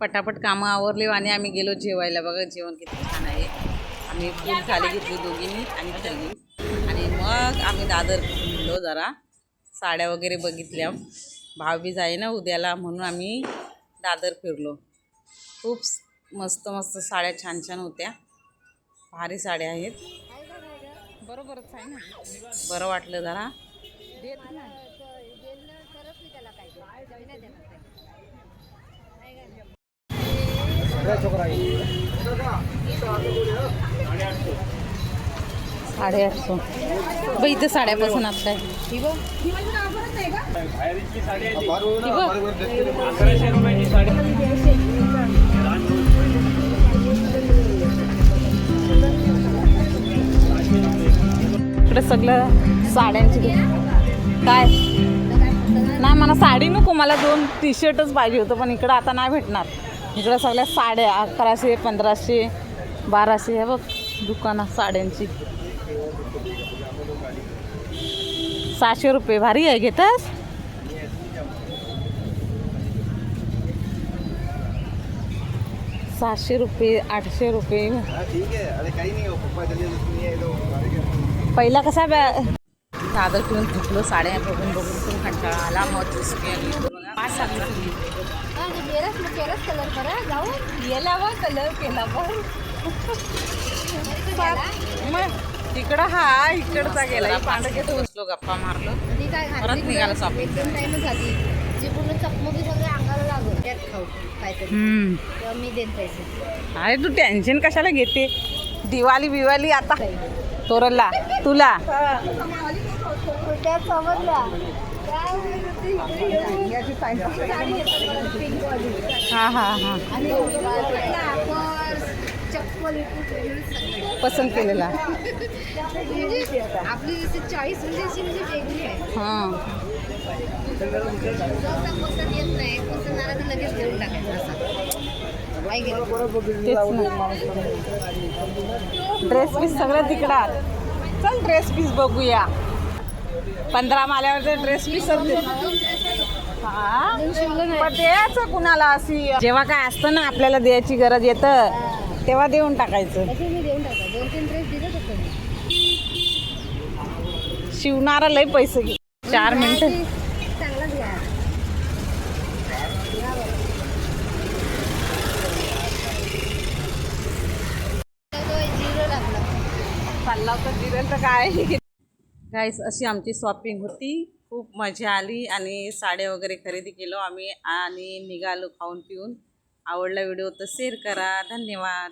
पटापट कामं आवरले आणि आम्ही गेलो जेवायला बघा जेवण किती छान आहे आम्ही फुल थाली घेतली दोघींनी आणि खाल्ली आणि मग आम्ही दादर फिरलो जरा साड्या वगैरे बघितल्या भावबीज आहे ना उद्याला म्हणून आम्ही दादर फिरलो खूप मस्त मस्त साड्या छान छान होत्या भारी साड्या आहेत बरोबरच आहे ना बरं वाटलं जरा साडेआठशे. बघ इथं साड्यापासून आता इकडे सगळं साड्यांची काय? नाही मला साडी नको मला दोन टी शर्टच पाहिजे होतं पण इकडं आता नाही भेटणार. इकडं सगळ्या साड्या अकराशे पंधराशे बाराशे हे बघ दुकानात साड्यांची. सहाशे रुपये. भारी आहे घेतास? सहाशे रुपये आठशे रुपये. है हो. पहिला कसा बॅ दादर ठेवून थुकलो साड्या बघून बघून पण कंटाळा आला. मग चुसकी आली पाच सांगितली कलर करा जाऊ. गेला वा कलर केला मग तिकडं हा इकडचा गेला. पांढरे बसलो गप्पा मारलो. परत निघाला. टाइमच झाली. जी पूर्ण चकमकी सगळे अंगाला लागून. त्यात खाऊ. मी पैसे. अरे तू टेन्शन कशाला घेते? दिवाळी बिवाली आता तोरला तुला. समजल्या. हा हा हा. सगळं. पसंत केलेला. म्हणजे आपली जशी चॉईस म्हणजे अशी म्हणजे वेगळी आहे. हां. पसंत येत नाही. पसंत आला तर लगेच घेऊन टाकायचं असं. गेलं. ड्रेस पीस सगळं तिकडात चल ड्रेस पीस बघूया. पंधरा माल्यावरचे ड्रेस पीस पण द्यायचं कुणाला अशी? जेव्हा काय असतं ना आपल्याला द्यायची गरज येतं तेव्हा देऊन टाकायचं. शिवणारा लय पैसे घे. चार मिनिटं. चालला होता जिरेल तर काय? गाईस अशी आमची शॉपिंग होती. खूप मजा आली आणि साड्या वगैरे खरेदी केलो. आम्ही आणि निघालो खाऊन पिऊन. आवडला व्हिडिओ तर शेअर करा. धन्यवाद.